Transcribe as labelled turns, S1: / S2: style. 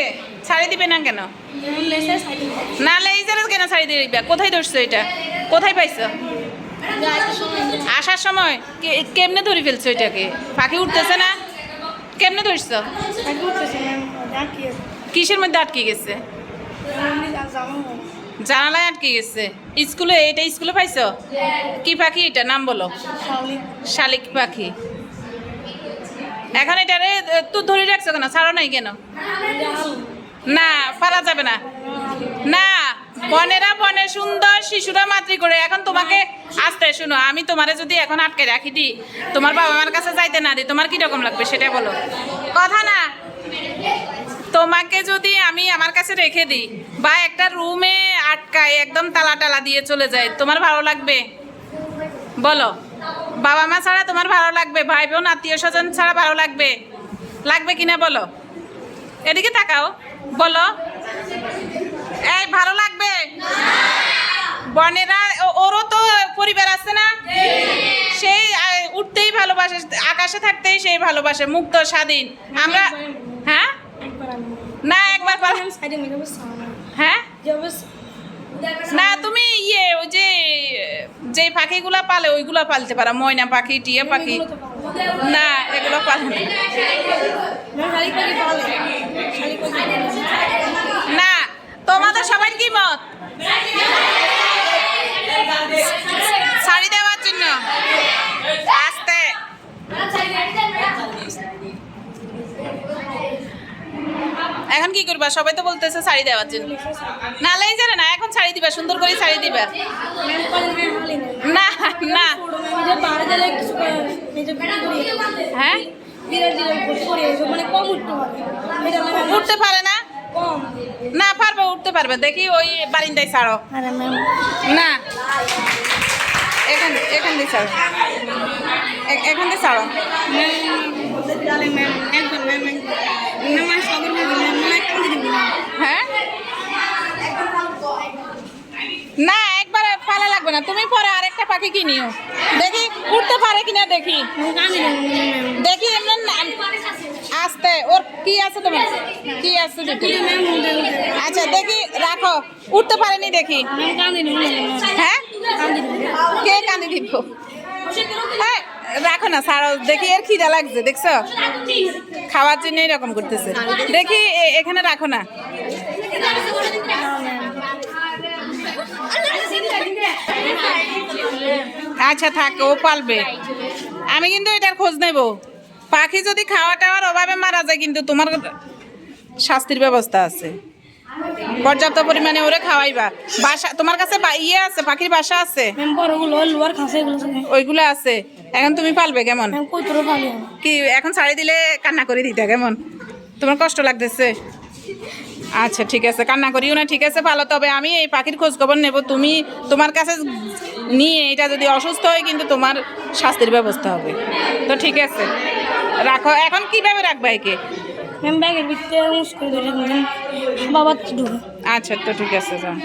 S1: কে ছাড়ি দিবে না কেন? না লেজারে কেন ছাড়ি দিবে? কোথায় ধরছো এটা? কোথায় পাইছো? আসার সময়? কে- কেমনে ধরে ফেলছো এটাকে? পাখি উঠতেছে না? কেমনে ধরছো? কিসের মধ্যে আটকে গেছে? জানালায় আটকে গেছে। স্কুলে এটা স্কুলে পাইছো? কি পাখি এটা? নাম বলো। শালিক পাখি। এখন এটা তুই ধরে রাখছো কেন? ছাড়ো নাই কেন? না পারা যাবে না। না, বনেরা বনে সুন্দর শিশুরা মাতৃ করে। এখন তোমাকে আসতে, শুনো, আমি তোমারে যদি এখন আটকে রাখি দিই তোমার বাবা মার কাছে যাইতে না দিই তোমার কি রকম লাগবে সেটা বলো। কথা না। তোমাকে যদি আমি আমার কাছে রেখে দিই বা একটা রুমে আটকাই একদম তালা টালা দিয়ে চলে যায়, তোমার ভালো লাগবে? বলো। বাবা মা ছাড়া তোমার ভালো লাগবে ভাই বোন আত্মীয় স্বজন ছাড়া ভালো লাগবে। লাগবে কিনা বলো? এদিকে তাকাও বলো। এই ভালো লাগবে? বনেরা ওরও তো পরিবার আছে না? সেই উঠতেই ভালোবাসে আকাশে থাকতেই সেই ভালোবাসে মুক্ত স্বাধীন। আমরা হ্যাঁ? না একবার হ্যাঁ না তুমি ইয়ে ওই যে যে পাখিগুলা পালে, ওইগুলা পালতে পারা। ময়না পাখি, টিয়া পাখি। না, এগুলো পালে না। না, তোমাদের সবাই কি মত? শাড়ি দেওয়ার জন্য। এখন সবাই তো বলতেছে শাড়ি দেওয়ার জন্য। না লাই জানে না, এখন শাড়ি দিবা, সুন্দর করে শাড়ি দিবা। না না। হ্যাঁ?
S2: উঠতে পারে
S1: না? না, পারবে, উঠতে পারবে। দেখি ওই বারিন্দায় ছাড়ো। না। এখান এখান দিয়ে ছাড়ো। এখান দিয়ে ছাড়ো
S2: ম্যাম ম্যাম একবার ম্যাম ম্যাম আমার সবার ম্যাম ম্যাম একটু দিন
S1: হ্যাঁ না একবার লাগবে না। তুমি পরে আরেকটা পাখি কিনিও। দেখি, উঠতে পারে কিনা দেখি। দেখি আস্তে। ওর কি আছে তোমার? কি আছে দেখি। আচ্ছা দেখি, রাখো। উঠতে পারেনি দেখি। হ্যাঁ? কে কান্দি দিব? হ্যাঁ রাখো না, সারা। দেখি, এর খিদা লাগছে, দেখছ? খাওয়ার জন্য এরকম করতেছে। দেখি এখানে রাখো না। আচ্ছা থাক ও পালবে। আমি কিন্তু এটার খোঁজ নেব। পাখি যদি খাওয়া টাওয়ার অভাবে মারা যায় কিন্তু তোমার শাস্তির ব্যবস্থা আছে। পর্যাপ্ত পরিমাণে ওরে খাওয়াইবা। বাসা তোমার কাছে ইয়ে আছে পাখির বাসা আছে? ওইগুলো আছে। এখন তুমি পালবে কেমন? কি এখন ছাড়ি দিলে কান্না করে দিতে কেমন? তোমার কষ্ট লাগতেছে। আচ্ছা ঠিক আছে কান্না করিও না ঠিক আছে ভালো। তবে আমি এই পাখির খোঁজ খবর নেব তুমি তোমার কাছে নিয়ে এটা যদি অসুস্থ হয় কিন্তু তোমার শাস্তির ব্যবস্থা হবে। তো ঠিক আছে রাখো। এখন কীভাবে রাখবা একে?
S2: ম্যাম ব্যাগের ভিতরে বাবা
S1: আচ্ছা তো ঠিক আছে যাও।